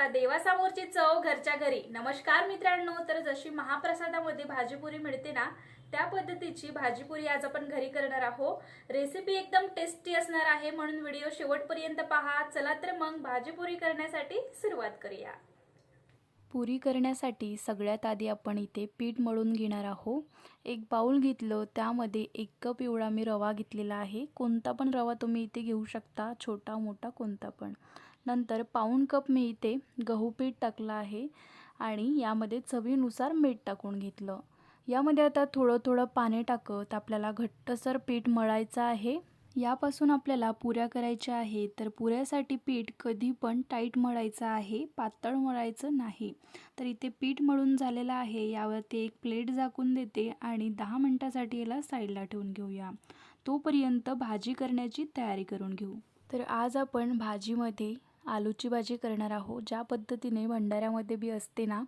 आता देवासमोरची चव घरच्या घरी. नमस्कार मित्रांनो तर जशी महाप्रसादामध्ये भाजीपुरी मिळते ना त्या पद्धतीची भाजीपुरी आज आपण घरी करणार आहोत. रेसिपी एकदम टेस्टी असणार आहे म्हणून व्हिडिओ शेवटपर्यंत पहा. चला तर मग भाजीपुरी करण्यासाठी सुरुवात करूया. पुरी करण्यासाठी सगळ्यात आधी आपण इथे पीठ मळून घेणार आहोत. एक बाऊल घेतलं त्यामध्ये एक कप एवढा मी रवा घेतलेला आहे. कोणता पण रवा तुम्ही इथे घेऊ शकता छोटा मोठा कोणता पण. नंतर पाऊण कप मी इथे गहू पीठ टाकलं आहे आणि यामध्ये चवीनुसार मीठ टाकून घेतलं. यामध्ये आता थोडं थोडं पाणी टाकत आपल्याला घट्टसर पीठ मळायचं आहे. यापासून आपल्याला पुऱ्या करायच्या आहे तर पुऱ्यासाठी पीठ कधी पण टाईट मळायचं आहे पातळ मळायचं नाही. तर इथे पीठ मळून झालेलं आहे. यावरती एक प्लेट झाकून देते आणि दहा मिनटासाठी याला साईडला ठेवून घेऊया. तोपर्यंत भाजी करण्याची तयारी करून घेऊ. तर आज आपण भाजीमध्ये आलूची भाजी करणार आहोत. ज्या पद्धतीने भंडाऱ्यामध्ये बी असते ना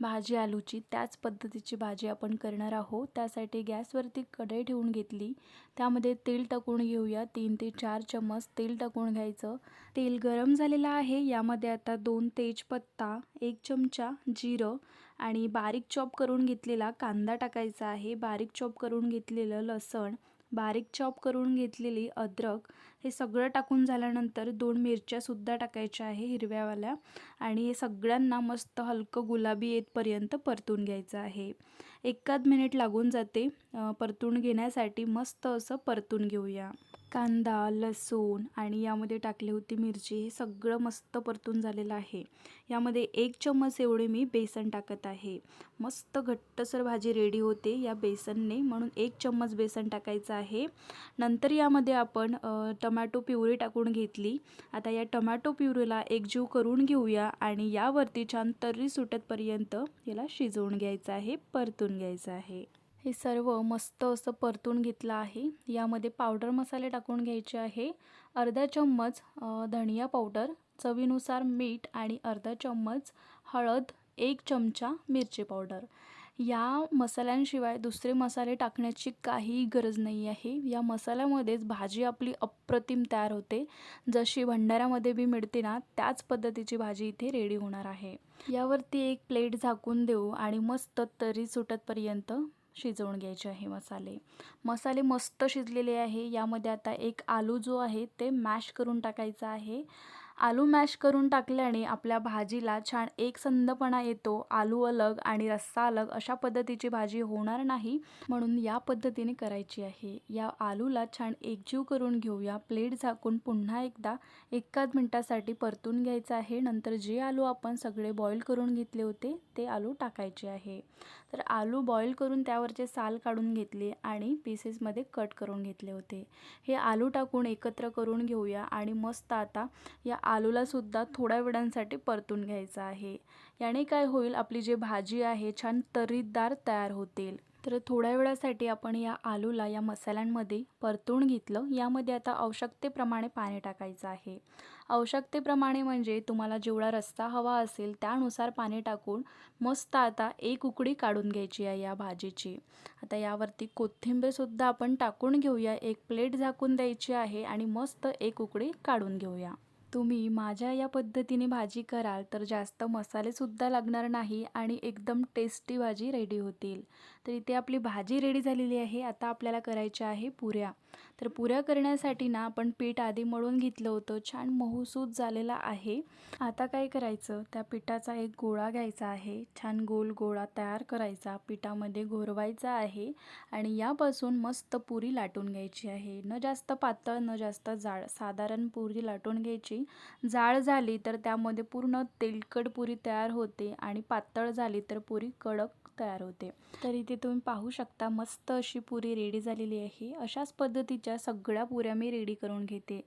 भाजी आलूची त्याच पद्धतीची भाजी आपण करणार आहोत. त्यासाठी गॅसवरती कढई ठेवून घेतली. त्यामध्ये तेल टाकून घेऊया. तीन ते चार चम्मच तेल टाकून घ्यायचं. तेल गरम झालेलं आहे. यामध्ये आता दोन तेजपत्ता एक चमचा जिरं आणि बारीक चॉप करून घेतलेला कांदा टाकायचा आहे. बारीक चॉप करून घेतलेलं लसण बारीक चॉप करून घेतलेली अद्रक हे सगळं टाकून झाल्यानंतर दोन मिरच्यासुद्धा टाकायच्या आहे हिरव्यावाल्या आणि हे सगळ्यांना मस्त हलकं गुलाबी येतपर्यंत परतून घ्यायचं आहे. एकाद मिनिट लागून जाते. परतून घेण्यासाठी मस्त असं परतून घेऊया. कांदा लसूण आणि यामध्ये टाकली होती मिरची. हे सगळं मस्त परतून झालेलं आहे. यामध्ये एक चम्मच एवढे मी बेसन टाकत आहे. मस्त घट्टसर भाजी रेडी होते या बेसनने. म्हणून एक चम्मच बेसन टाकायचं आहे. नंतर यामध्ये आपण टमॅटो प्युरी टाकून घेतली. आता या टमॅटो प्युरीला एकजीव करून घेऊया आणि यावरती छान तर्री सुटतपर्यंत याला शिजवून घ्यायचं आहे परतून घ्यायचं आहे. हे सर्व मस्त असं परतून घेतलं आहे. यामध्ये पावडर मसाले टाकून घ्यायचे आहे. अर्धा चम्मच धनिया पावडर चवीनुसार मीठ आणि अर्धा चम्मच हळद एक चमचा मिरची पावडर. या मसाल्यांशिवाय दुसरे मसाले टाकण्याची काहीही गरज नाही आहे. या मसाल्यामध्येच भाजी आपली अप्रतिम तयार होते. जशी भंडाऱ्यामध्ये बी मिळते ना त्याच पद्धतीची भाजी इथे रेडी होणार आहे. यावरती एक प्लेट झाकून देऊ आणि मस्त तरी सुटतपर्यंत शिजवून घ्यायचे आहे मसाले. मसाले मस्त शिजलेले आहे. यामध्ये आता एक आलू जो आहे ते मॅश करून टाकायचा आहे. आलू मॅश करून टाकल्याने आपल्या भाजीला छान एकसंदपणा येतो. आलू अलग आणि रस्सा अलग अशा पद्धतीची भाजी होणार नाही म्हणून या पद्धतीने करायची आहे. या आलूला छान एकजीव करून घेऊया. प्लेट झाकून पुन्हा एकदा एकाच मिनटासाठी परतून घ्यायचं आहे. नंतर जे आलू आपण सगळे बॉईल करून घेतले होते ते आलू टाकायचे आहे. तर आलू बॉईल करून त्यावरचे साल काढून घेतले आणि पीसेसमध्ये कट करून घेतले होते. हे आलू टाकून एकत्र करून घेऊया आणि मस्त आता या आलूलासुद्धा थोड्या वेळांसाठी परतून घ्यायचं आहे. याने काय होईल? आपली जी भाजी आहे छान तर्रीदार तयार होतील. तर थोड्या वेळासाठी आपण या आलूला या मसाल्यांमध्ये परतून घेतलं. यामध्ये आता आवश्यकतेप्रमाणे पाणी टाकायचं आहे. आवश्यकतेप्रमाणे म्हणजे तुम्हाला जेवढा रस्ता हवा असेल त्यानुसार पाणी टाकून मस्त आता एक उकडी काढून घ्यायची आहे या भाजीची. आता यावरती कोथिंबीरसुद्धा आपण टाकून घेऊया. एक प्लेट झाकून द्यायची आहे आणि मस्त एक उकडी काढून घेऊया. तुम्ही माझ्या या पद्धतीने भाजी कराल तर जास्त मसालेसुद्धा लागणार नाही आणि एकदम टेस्टी भाजी रेडी होतील. तर इथे आपली भाजी रेडी झालेली आहे. आता आपल्याला करायच्या आहे पुऱ्या. तर पुऱ्या करण्यासाठी ना आपण पीठ आधी मळून घेतलं होतं. छान मऊसूत झालेला आहे. आता काय करायचं? त्या पिठाचा एक गोळा घ्यायचा आहे. छान गोल गोळा तयार करायचा. पिठामध्ये घोरवायचा आहे आणि यापासून मस्त पुरी लाटून घ्यायची आहे. न जास्त पातळ न जास्त जाड. साधारण पुरी लाटून घ्यायची. जाळ झाली तर त्यामध्ये पूर्ण तेलकट पुरी तयार होते आणि पातळ झाली तर पुरी कडक तयार होते. तर इथे तुम्ही पाहू शकता मस्त अशी पुरी रेडी झालेली आहे. अशाच पद्धतीच्या सगळ्या पुऱ्या मी रेडी करून घेते.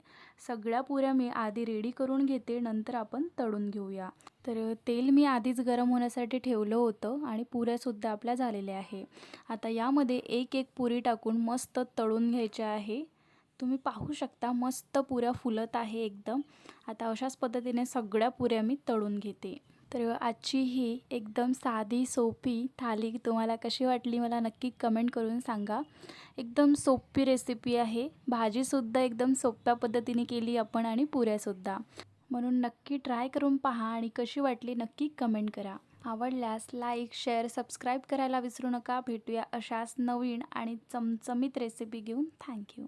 सगळ्या पुऱ्या मी आधी रेडी करून घेते नंतर आपण तळून घेऊया. तर तेल मी आधीच गरम होण्यासाठी ठेवलं होतं आणि पुऱ्यासुद्धा आपल्या झालेल्या आहे. आता यामध्ये एक एक पुरी टाकून मस्त तळून घ्यायच्या आहे. तुम्ही पाहू शकता मस्त पुऱ्या फुलत आहे एकदम. आता अशाच पद्धतीने सगळ्या पुऱ्या मी तळून घेते. तर आजची ही एकदम साधी सोपी थाली तुम्हाला कशी वाटली मला नक्की कमेंट करून सांगा. एकदम सोपी रेसिपी आहे. भाजीसुद्धा एकदम सोप्या पद्धतीने केली आपण आणि पुऱ्यासुद्धा. म्हणून नक्की ट्राय करून पहा आणि कशी वाटली नक्की कमेंट करा. आवडल्यास लाईक शेअर सबस्क्राईब करायला विसरू नका. भेटूया अशाच नवीन आणि चमचमीत रेसिपी घेऊन. थँक्यू